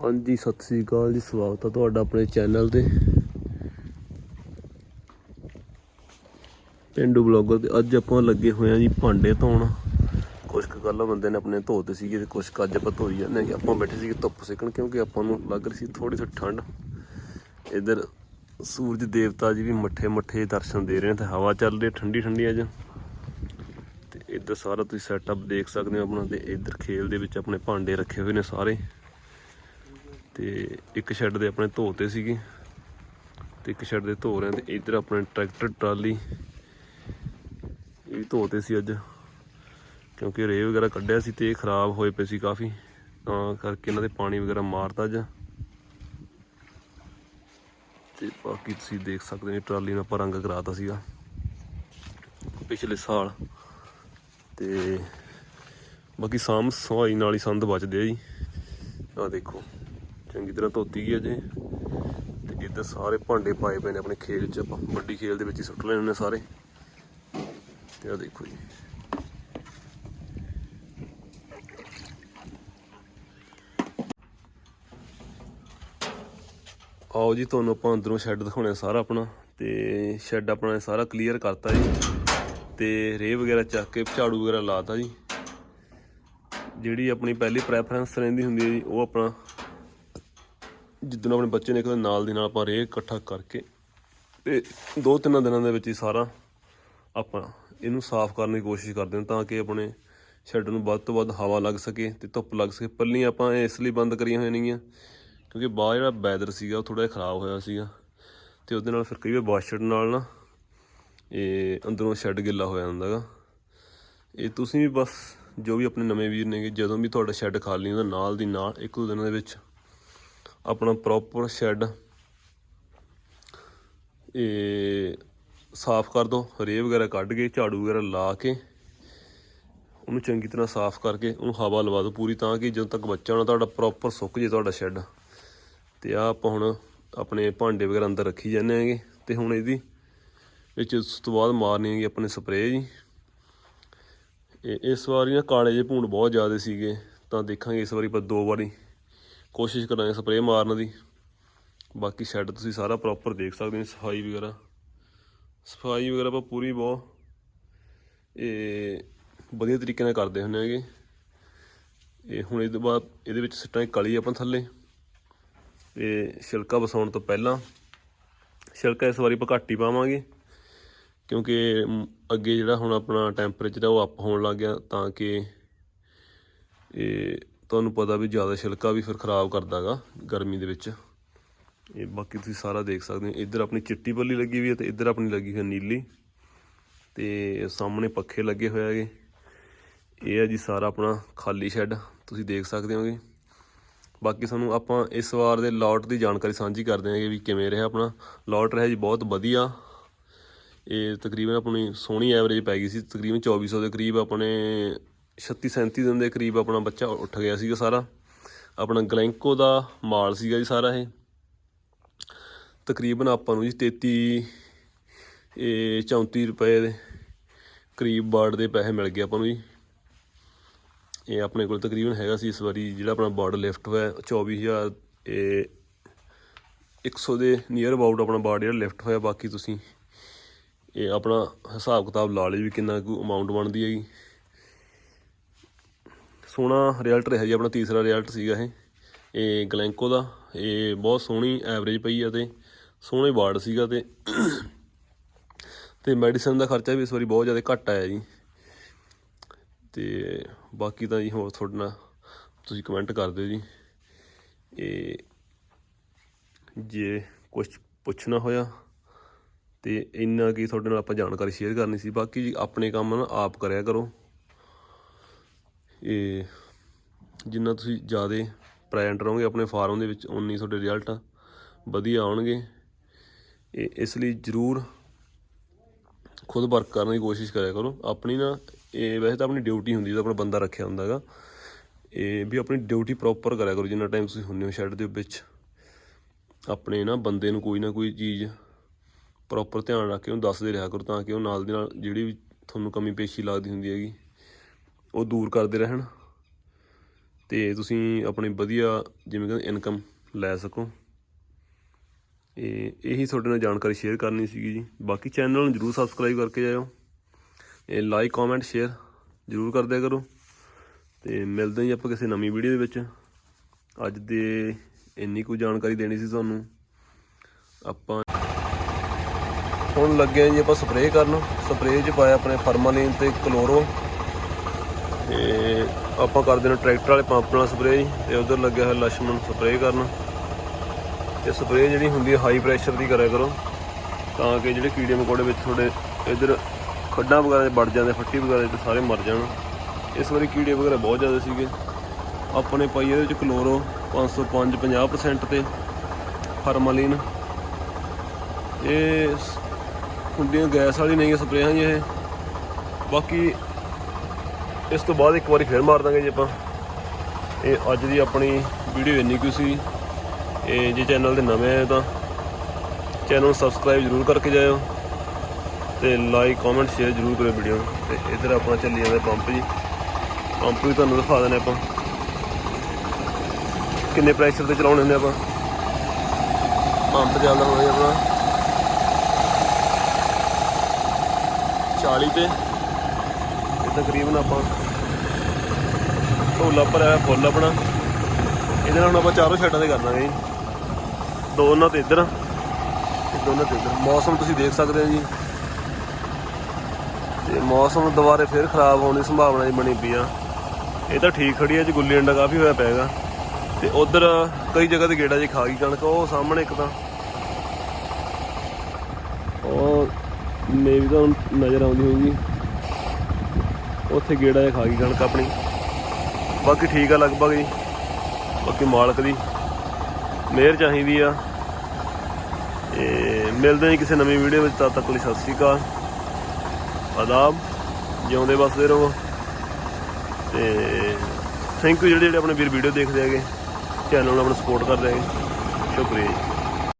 ਹਾਂਜੀ, ਸਤਿ ਸ੍ਰੀ ਅਕਾਲ ਜੀ, ਸਵਾਗਤ ਹੈ ਤੁਹਾਡਾ ਆਪਣੇ ਚੈਨਲ ਤੇ। ਪਿੰਡੂ ਬਲੌਗਰ ਤੇ ਅੱਜ ਆਪਾਂ ਲੱਗੇ ਹੋਏ ਆ ਜੀ ਭਾਂਡੇ ਧੋਣ। ਕੁਝ ਕੁ ਕੱਲ੍ਹ ਬੰਦੇ ਨੇ ਆਪਣੇ ਧੋਤੇ ਸੀਗੇ ਤੇ ਕੁਝ ਕੁ ਅੱਜ ਆਪਾਂ ਧੋਈ ਜਾਂਦੇ ਕਿ ਆਪਾਂ ਬੈਠੇ ਸੀਗੇ ਧੁੱਪ ਸੇਕਣ ਕਿਉਂਕਿ ਆਪਾਂ ਨੂੰ ਲੱਗ ਰਹੀ ਸੀ ਥੋੜੀ ਜਿਹੀ ਠੰਡ। ਇਧਰ ਸੂਰਜ ਦੇਵਤਾ ਜੀ ਵੀ ਮੱਠੇ ਮੱਠੇ ਦਰਸ਼ਨ ਦੇ ਰਹੇ ਨੇ ਤੇ ਹਵਾ ਚੱਲ ਰਹੀ ਠੰਡੀ ਠੰਡੀ ਅੱਜ। ਤੇ ਸਾਰਾ ਤੁਸੀਂ ਸੈਟਅਪ ਦੇਖ ਸਕਦੇ ਹੋ ਆਪਣਾ ਤੇ ਇੱਧਰ ਖੇਲ ਦੇ ਵਿੱਚ ਆਪਣੇ ਭਾਂਡੇ ਰੱਖੇ ਹੋਏ ਨੇ ਸਾਰੇ। ਤੇ ਇੱਕ ਸ਼ੈੱਡ ਦੇ ਆਪਣੇ ਧੋਤੇ ਸੀਗੇ। ਤੇ ਇੱਕ ਸ਼ੈੱਡ ਦੇ ਧੋ ਰਹੇ ਆ ਤੇ ਇੱਧਰ ਆਪਣੇ ਟਰੈਕਟਰ ਟਰਾਲੀ ਇਹ ਵੀ ਧੋਤੇ ਸੀ ਅੱਜ। ਕਿਉਂਕਿ ਰੇ ਵਗੈਰਾ ਕੱਢਿਆ ਸੀ ਤੇ ਇਹ ਖਰਾਬ ਹੋਏ ਪਏ ਸੀ ਕਾਫੀ। ਤਾਂ ਕਰਕੇ ਇਹਨਾਂ ਦੇ ਪਾਣੀ ਵਗੈਰਾ ਮਾਰਤਾ ਅੱਜ। ਤੇ ਬਾਕੀ ਤੁਸੀਂ ਦੇਖ ਸਕਦੇ ਹੋ ਟਰਾਲੀ ਨਾਲ ਆਪਾਂ ਰੰਗ ਕਰਾਤਾ ਸੀਗਾ। ਪਿਛਲੇ ਸਾਲ ਤੇ ਬਾਕੀ ਸਾਮ ਸਵਾਈ ਨਾਲ ਹੀ ਸੰਦ ਬਚਦੇ ਆ ਜੀ। ਆ ਦੇਖੋ, ਚੰਗੀ ਤਰ੍ਹਾਂ ਧੋਤੀ ਗਈ ਅਜੇ ਤੇ ਇੱਧਰ ਸਾਰੇ ਭਾਂਡੇ ਪਾਏ ਪਏ ਨੇ ਆਪਣੇ ਖੇਲ 'ਚ ਆਪਾਂ। ਵੱਡੀ ਖੇਲ ਦੇ ਵਿੱਚ ਹੀ ਸੁੱਟ ਲੈਣੇ ਨੇ ਸਾਰੇ। ਤੇ ਆ ਦੇਖੋ ਜੀ। ਆਓ ਜੀ, ਤੁਹਾਨੂੰ ਆਪਾਂ ਅੰਦਰੋਂ ਸ਼ੈੱਡ ਦਿਖਾਉਣੇ ਸਾਰਾ ਆਪਣਾ। ਤੇ ਸ਼ੈੱਡ ਆਪਣਾ ਸਾਰਾ ਕਲੀਅਰ ਕਰਤਾ ਜੀ। ਤੇ ਰੇ ਵਗੈਰਾ ਚੱਕ ਕੇ ਝਾੜੂ ਵਗੈਰਾ ਲਾਤਾ ਜੀ। ਜਿਹੜੀ ਆਪਣੀ ਪਹਿਲੀ ਪ੍ਰੈਫਰੈਂਸ ਰਹਿੰਦੀ ਹੁੰਦੀ ਹੈ ਜੀ, ਉਹ ਆਪਣਾ ਜਿੱਦਣ ਆਪਣੇ ਬੱਚੇ ਨੇ ਨਿਕਲਦੇ ਨਾਲ ਦੀ ਨਾਲ ਆਪਾਂ ਰੇ ਇਕੱਠਾ ਕਰਕੇ ਤੇ ਦੋ ਤਿੰਨ ਦਿਨਾਂ ਦੇ ਵਿੱਚ ਹੀ ਸਾਰਾ ਆਪਾਂ ਇਹਨੂੰ ਸਾਫ਼ ਕਰਨ ਦੀ ਕੋਸ਼ਿਸ਼ ਕਰਦੇ ਹਾਂ ਤਾਂ ਕਿ ਆਪਣੇ ਸ਼ੈੱਡ ਨੂੰ ਵੱਧ ਤੋਂ ਵੱਧ ਹਵਾ ਲੱਗ ਸਕੇ ਤੇ ਧੁੱਪ ਲੱਗ ਸਕੇ। ਪੱਲੀਆਂ ਆਪਾਂ ਇਸ ਲਈ ਬੰਦ ਕਰੀਆਂ ਹੋਈਆਂ ਨੇਗੀਆਂ ਕਿਉਂਕਿ ਬਾਹਰ ਜਿਹੜਾ ਵੈਦਰ ਸੀਗਾ ਉਹ ਥੋੜਾ ਜਿਹਾ ਖਰਾਬ ਹੋਇਆ ਸੀਗਾ ਤੇ ਉਹਦੇ ਨਾਲ ਫਿਰ ਕਈ ਵਾਰ ਵਾਸ਼ਰ ਨਾਲ ਨਾ ਇਹ ਅੰਦਰੋਂ ਸ਼ੈੱਡ ਗਿੱਲਾ ਹੋਇਆ ਜਾਂਦਾ ਗਾ ਇਹ ਤੁਸੀਂ ਵੀ ਬਸ ਜੋ ਵੀ ਆਪਣੇ ਨਵੇਂ ਵੀਰ ਨੇਗੇ, ਜਦੋਂ ਵੀ ਤੁਹਾਡਾ ਸ਼ੈੱਡ ਖਾਲੀ ਹੁੰਦਾ, ਨਾਲ ਦੀ ਨਾਲ ਇੱਕ ਦੋ ਦਿਨਾਂ ਦੇ ਵਿੱਚ ਆਪਣਾ ਪ੍ਰੋਪਰ ਸ਼ੈੱਡ ਇਹ ਸਾਫ਼ ਕਰ ਦੋ ਰੇਹ ਵਗੈਰਾ ਕੱਢ ਕੇ, ਝਾੜੂ ਵਗੈਰਾ ਲਾ ਕੇ, ਉਹਨੂੰ ਚੰਗੀ ਤਰ੍ਹਾਂ ਸਾਫ਼ ਕਰਕੇ, ਉਹਨੂੰ ਹਵਾ ਲਵਾ ਦਿਓ ਪੂਰੀ ਤਾਂ ਕਿ ਜਦੋਂ ਤੱਕ ਬੱਚਾ ਹੋਣਾ, ਤੁਹਾਡਾ ਪ੍ਰੋਪਰ ਸੁੱਕ ਜੇ ਤੁਹਾਡਾ ਸ਼ੈੱਡ ਤੇ ਆ ਆਪਾਂ ਹੁਣ ਆਪਣੇ ਭਾਂਡੇ ਵਗੈਰਾ ਅੰਦਰ ਰੱਖੀ ਜਾਂਦੇ ਹੈਗੇ, ਤੇ ਹੁਣ ਇਹਦੀ ਵਿੱਚ ਉਸ ਤੋਂ ਬਾਅਦ ਮਾਰਨੀ ਹੈਗੀ ਆਪਣੇ ਸਪਰੇਅ ਜੀ। ਇਹ, ਇਸ ਵਾਰੀ ਨਾ ਕਾਲੇ ਜਿਹੇ ਭੂੰਡ ਬਹੁਤ ਜ਼ਿਆਦਾ ਸੀਗੇ, ਤਾਂ ਦੇਖਾਂਗੇ ਇਸ ਵਾਰੀ ਆਪਾਂ ਦੋ ਵਾਰੀ ਕੋਸ਼ਿਸ਼ ਕਰਾਂਗੇ ਸਪਰੇਅ ਮਾਰਨ ਦੀ। ਬਾਕੀ ਸ਼ੈੱਡ ਤੁਸੀਂ ਸਾਰਾ ਪ੍ਰੋਪਰ ਦੇਖ ਸਕਦੇ ਹੋ, ਸਫ਼ਾਈ ਵਗੈਰਾ। ਸਫ਼ਾਈ ਵਗੈਰਾ ਆਪਾਂ ਪੂਰੀ ਬਹੁਤ, ਇਹ ਵਧੀਆ ਤਰੀਕੇ ਨਾਲ ਕਰਦੇ ਹੁੰਦੇ ਹੈਗੇ। ਇਹ ਹੁਣ ਇਹਦੇ ਬਾਅਦ, ਇਹਦੇ ਵਿੱਚ ਸਿੱਟਾਂ ਕਲੀ ਆਪਾਂ ਥੱਲੇ। ਤੇ ਛਿਲਕਾ ਵਸਾਉਣ ਤੋਂ ਪਹਿਲਾਂ, ਛਿਲਕਾ ਇਸ ਵਾਰੀ ਆਪਾਂ ਘੱਟ ਹੀ ਪਾਵਾਂਗੇ। ਕਿਉਂਕਿ ਅੱਗੇ ਜਿਹੜਾ ਹੁਣ ਆਪਣਾ ਟੈਂਪਰੇਚਰ ਆ ਉਹ ਅਪ ਹੋਣ ਲੱਗ ਗਿਆ, ਤਾਂ ਕਿ ਇਹ ਤੁਹਾਨੂੰ ਪਤਾ ਵੀ ਜ਼ਿਆਦਾ ਛਿਲਕਾ ਵੀ ਫਿਰ ਖਰਾਬ ਕਰਦਾਗਾ ਗਰਮੀ ਦੇ ਵਿੱਚ। ਇਹ ਬਾਕੀ ਤੁਸੀਂ ਸਾਰਾ ਦੇਖ ਸਕਦੇ ਹੋ। ਇੱਧਰ ਆਪਣੀ ਚਿੱਟੀ ਪੱਲੀ ਲੱਗੀ ਹੋਈ ਹੈ ਤੇ ਇੱਧਰ ਆਪਣੀ ਲੱਗੀ ਹੋਈ ਨੀਲੀ। ਤੇ ਸਾਹਮਣੇ ਪੱਖੇ ਲੱਗੇ ਹੋਏ ਹੈਗੇ। ਇਹ ਹੈ ਜੀ ਸਾਰਾ ਆਪਣਾ ਖਾਲੀ ਸ਼ੈੱਡ ਤੁਸੀਂ ਦੇਖ ਸਕਦੇ ਹੋਗੇ। ਬਾਕੀ ਸਾਨੂੰ ਆਪਾਂ ਇਸ ਵਾਰ ਦੇ ਲੋਟ ਦੀ ਜਾਣਕਾਰੀ ਸਾਂਝੀ ਕਰਦੇ ਹਾਂਗੇ ਵੀ ਕਿਵੇਂ ਰਿਹਾ ਆਪਣਾ। ਲੋਟ ਰਿਹਾ ਜੀ ਬਹੁਤ ਵਧੀਆ। ਇਹ ਤਕਰੀਬਨ ਆਪਣੀ ਸੋਹਣੀ ਐਵਰੇਜ ਪੈ ਗਈ ਸੀ, ਤਕਰੀਬਨ 2400 ਦੇ ਕਰੀਬ ਆਪਣੇ 36 37 ਦਿਨ ਦੇ ਕਰੀਬ ਆਪਣਾ ਬੱਚਾ ਉੱਠ ਗਿਆ ਸੀਗਾ ਸਾਰਾ। ਆਪਣਾ ਗਲੈਂਕੋ ਦਾ ਮਾਲ ਸੀਗਾ ਜੀ ਸਾਰਾ ਇਹ। ਤਕਰੀਬਨ ਆਪਾਂ ਨੂੰ ਜੀ 33 ਇਹ 34 ਰੁਪਏ ਦੇ ਕਰੀਬ ਬਾਰਡ ਦੇ ਪੈਸੇ ਮਿਲ ਗਏ ਆਪਾਂ ਨੂੰ ਜੀ। ਇਹ ਆਪਣੇ ਕੋਲ ਤਕਰੀਬਨ ਹੈਗਾ ਸੀ ਇਸ ਵਾਰੀ ਜਿਹੜਾ ਆਪਣਾ ਬਾਰਡ ਲਿਫਟ ਹੋਇਆ 24000 ਇਹ 100 ਦੇ ਨੀਅਰ ਅਬਾਊਟ ਆਪਣਾ ਬਾਰਡ ਜਿਹੜਾ ਲਿਫਟ ਹੋਇਆ, ਬਾਕੀ ਤੁਸੀਂ ਇਹ ਆਪਣਾ ਹਿਸਾਬ ਕਿਤਾਬ ਲਾ ਲਈ ਵੀ ਕਿੰਨਾ ਕੁ ਅਮਾਉਂਟ ਬਣਦੀ ਹੈਗੀ। ਸੋਹਣਾ ਰਿਜ਼ਲਟ ਰਿਹਾ ਜੀ, ਆਪਣਾ ਤੀਸਰਾ ਰਿਜ਼ਲਟ ਸੀਗਾ ਇਹ। ਇਹ ਗਲੈਂਕੋ ਦਾ, ਇਹ ਬਹੁਤ ਸੋਹਣੀ ਐਵਰੇਜ ਪਈ ਆ ਤੇ ਸੋਹਣੇ ਵਾਰਡ ਸੀਗਾ ਤੇ ਤੇ ਮੈਡੀਸਨ ਦਾ ਖਰਚਾ ਵੀ ਇਸ ਵਾਰੀ ਬਹੁਤ ਜ਼ਿਆਦਾ ਘੱਟ ਆਇਆ ਜੀ। ਤੇ ਬਾਕੀ ਤਾਂ ਜੀ ਹੋਰ ਤੁਹਾਡੇ ਨਾਲ ਤੁਸੀਂ ਕਮੈਂਟ ਕਰ ਦਿਓ ਜੀ। ਇਹ ਜੇ ਕੁਝ ਪੁੱਛਣਾ ਹੋਇਆ ਤੇ ਇੰਨਾ ਕੀ ਤੁਹਾਡੇ ਨਾਲ ਆਪਾਂ ਜਾਣਕਾਰੀ ਸ਼ੇਅਰ ਕਰਨੀ ਸੀ। ਬਾਕੀ ਜੀ ਆਪਣੇ ਕੰਮ ਨਾ ਆਪ ਕਰਿਆ ਕਰੋ। ਇਹ ਜਿੰਨਾ ਤੁਸੀਂ ਜ਼ਿਆਦਾ ਪ੍ਰੈਜ਼ੈਂਟ ਰਹੋਗੇ ਆਪਣੇ ਫਾਰਮ ਦੇ ਵਿੱਚ ਉਨੀ ਤੁਹਾਡੇ ਰਿਜ਼ਲਟ ਵਧੀਆ ਆਉਣਗੇ। ਇਹ ਇਸ ਲਈ ਜ਼ਰੂਰ ਖੁਦ ਵਰਕ ਕਰਨ ਦੀ ਕੋਸ਼ਿਸ਼ ਕਰਿਆ ਕਰੋ। ਆਪਣੀ ਨਾ ਇਹ ਵੈਸੇ ਤਾਂ ਆਪਣੀ ਡਿਊਟੀ ਹੁੰਦੀ ਜਦੋਂ ਆਪਣਾ ਬੰਦਾ ਰੱਖਿਆ ਹੁੰਦਾ ਹੈਗਾ ਇਹ ਵੀ ਆਪਣੀ ਡਿਊਟੀ ਪ੍ਰੋਪਰ ਕਰਿਆ ਕਰੋ, ਜਿੰਨਾ ਟਾਈਮ ਤੁਸੀਂ ਹੁੰਦੇ ਹੋ ਸ਼ੈੱਡ ਦੇ ਵਿੱਚ। ਆਪਣੇ ਨਾ ਬੰਦੇ ਨੂੰ ਕੋਈ ਨਾ ਕੋਈ ਚੀਜ਼ ਪ੍ਰੋਪਰ ਧਿਆਨ ਰੱਖ ਕੇ ਉਹਨੂੰ ਦੱਸਦੇ ਰਿਹਾ ਕਰੋ ਤਾਂ ਕਿ ਉਹ ਨਾਲ ਦੀ ਨਾਲ ਜਿਹੜੀ ਵੀ ਤੁਹਾਨੂੰ ਕਮੀ ਪੇਸ਼ੀ ਲੱਗਦੀ ਹੁੰਦੀ ਹੈਗੀ, ਉਹ ਦੂਰ ਕਰਦੇ ਰਹਿਣ। ਤੇ ਤੁਸੀਂ ਆਪਣੀ ਵਧੀਆ ਜਿਵੇਂ ਕਹਿੰਦੇ ਇਨਕਮ ਲੈ ਸਕੋ। ਇਹ ਇਹੀ ਤੁਹਾਡੇ ਨਾਲ ਜਾਣਕਾਰੀ ਸ਼ੇਅਰ ਕਰਨੀ ਸੀਗੀ ਜੀ। ਬਾਕੀ ਚੈਨਲ ਨੂੰ ਜਰੂਰ ਸਬਸਕ੍ਰਾਈਬ ਕਰਕੇ ਜਾਇਓ। ਇਹ ਲਾਈਕ ਕਮੈਂਟ ਸ਼ੇਅਰ ਜਰੂਰ ਕਰ ਕਰੋ। ਤੇ ਮਿਲਦੇ ਹਾਂ ਜੀ ਆਪਾਂ ਕਿਸੇ ਨਵੀਂ ਵੀਡੀਓ ਦੇ ਵਿੱਚ। ਅੱਜ ਦੇ ਇੰਨੀ ਕੁ ਜਾਣਕਾਰੀ ਦੇਣੀ ਸੀ ਤੁਹਾਨੂੰ। ਆਪਾਂ ਹੁਣ ਲੱਗੇ ਜੀ ਆਪਾਂ ਸਪਰੇਅ ਕਰਨ। ਸਪਰੇਅ 'ਚ ਪਾਇਆ ਆਪਣੇ ਫਰਮਾਲੀਨ ਤੇ ਕਲੋਰੋ। ਤੇ ਆਪਾਂ ਕਰਦੇ ਹਾਂ ਟਰੈਕਟਰ ਵਾਲੇ ਪੰਪ ਨਾਲ ਸਪਰੇਅ ਤੇ ਉਧਰ ਲੱਗਿਆ ਹੋਇਆ ਲਛਮਣ ਸਪਰੇਅ ਕਰਨ। ਤੇ ਸਪਰੇਅ ਜਿਹੜੀ ਹੁੰਦੀ ਹੈ ਹਾਈ ਪ੍ਰੈਸ਼ਰ ਦੀ ਕਰਿਆ ਕਰੋ। ਤਾਂ ਕਿ ਜਿਹੜੇ ਕੀੜੇ ਮਕੌੜੇ ਵਿੱਚ ਤੁਹਾਡੇ ਇਧਰ ਖੱਡਾਂ ਵਗੈਰਾ ਦੇ ਵੜ ਜਾਂਦੇ, ਫੱਟੀ ਵਗੈਰਾ ਤੇ ਸਾਰੇ ਮਰ ਜਾਣ। ਇਸ ਵਾਰੀ ਕੀੜੇ ਵਗੈਰਾ ਬਹੁਤ ਜ਼ਿਆਦਾ ਸੀਗੇ। ਆਪਣੇ ਪਾਈ ਇਹਦੇ ਵਿੱਚ ਕਲੋਰੋ 505 50% ਤੇ ਫਰਮਾਲੀਨ। ਇਹ ਹੁੰਦੀਆਂ ਗੈਸ ਵਾਲੀ ਨਹੀਂ ਸਪਰੇਆਂ ਜੀ ਇਹ। ਬਾਕੀ ਇਸ ਤੋਂ ਬਾਅਦ ਇੱਕ ਵਾਰੀ ਫੇਰ ਮਾਰ ਦਾਂਗੇ ਜੀ ਆਪਾਂ। ਇਹ ਅੱਜ ਦੀ ਆਪਣੀ ਵੀਡੀਓ ਇੰਨੀ ਕੁ ਸੀ। ਇਹ ਜੇ ਚੈਨਲ ਦੇ ਨਵੇਂ ਆਏ ਤਾਂ ਚੈਨਲ ਨੂੰ ਸਬਸਕ੍ਰਾਈਬ ਜਰੂਰ ਕਰਕੇ ਜਾਇਓ। ਤੇ ਲਾਈਕ, ਕਮੈਂਟ, ਸ਼ੇਅਰ ਜਰੂਰ ਕਰਿਓ ਵੀਡੀਓ ਨੂੰ। ਤੇ ਇੱਧਰ ਆਪਣਾ ਚੱਲੀ ਜਾਂਦਾ ਪੰਪ ਜੀ। ਪੰਪ ਵੀ ਤੁਹਾਨੂੰ ਦਿਖਾ ਦਿੰਦੇ ਆਪਾਂ। ਕਿੰਨੇ ਪ੍ਰੈਸ਼ਰ ਤੇ ਚਲਾਉਣੇ ਹੁੰਦੇ ਆਪਾਂ। ਪੰਪ ਚੱਲਦਾ ਹੋਵੇ ਜੀ ਆਪਣਾ। 40 ਤੇ। ਇਹ ਤਕਰੀਬਨ ਆਪਾਂ ਢੋਲਾ ਭਰਿਆ ਫੁੱਲ ਆਪਣਾ। ਇਹਦੇ ਨਾਲ ਹੁਣ ਆਪਾਂ ਚਾਰੋਂ ਸਾਈਡਾਂ ਤੇ ਕਰ ਦਾਂਗੇ ਜੀ। ਦੋ ਉਹਨਾਂ ਤੇ ਇੱਧਰ ਦੋਨਾਂ ਤੇ ਇੱਧਰ। ਮੌਸਮ ਤੁਸੀਂ ਦੇਖ ਸਕਦੇ ਹੋ ਜੀ। ਤੇ ਮੌਸਮ ਦੁਬਾਰੇ ਫੇਰ ਖਰਾਬ ਹੋਣ ਦੀ ਸੰਭਾਵਨਾ ਜੀ ਬਣੀ ਪਈ ਆ। ਇਹ ਤਾਂ ਠੀਕ ਖੜੀ ਹੈ ਜੀ, ਗੁੱਲੀ ਡੰਡਾ ਕਾਫੀ ਹੋਇਆ ਪੈਗਾ ਤੇ ਉਧਰ ਕਈ ਜਗ੍ਹਾ ਤੇ ਗੇੜਾ ਜੀ ਖਾ ਗਈ ਕਣਕ, ਉਹ ਸਾਹਮਣੇ ਇੱਕ ਤਾਂ ਉਹ ਮੇਵੀ ਤਾਂ ਹੁਣ ਨਜ਼ਰ ਆਉਂਦੀ ਹੋਊਗੀ। ਉੱਥੇ ਗੇੜਾ ਜਿਹਾ ਖਾ ਗਈ ਕਣਕ ਆਪਣੀ। ਬਾਕੀ ਠੀਕ ਆ ਲਗਭਗ ਜੀ। ਬਾਕੀ ਮਾਲਕ ਦੀ ਮਿਹਰ ਚਾਹੀਦੀ ਆ। ਤੇ ਮਿਲਦੇ ਹਾਂ ਜੀ ਕਿਸੇ ਨਵੀਂ ਵੀਡੀਓ ਵਿੱਚ। ਤਦ ਤੱਕ ਲਈ ਸਤਿ ਸ਼੍ਰੀ ਅਕਾਲ। ਆਦਾਬ। ਜਿਉਂਦੇ ਵਸਦੇ ਰਹੋ। ਤੇ ਥੈਂਕ ਯੂ ਜਿਹੜੇ ਜਿਹੜੇ ਆਪਣੇ ਵੀਰ ਵੀਡੀਓ ਦੇਖਦੇ ਹੈਗੇ। ਚੈਨਲ ਨੂੰ ਆਪਣਾ ਸਪੋਰਟ ਕਰਦੇ ਹੈਗੇ। ਸ਼ੁਕਰੀਆ ਜੀ।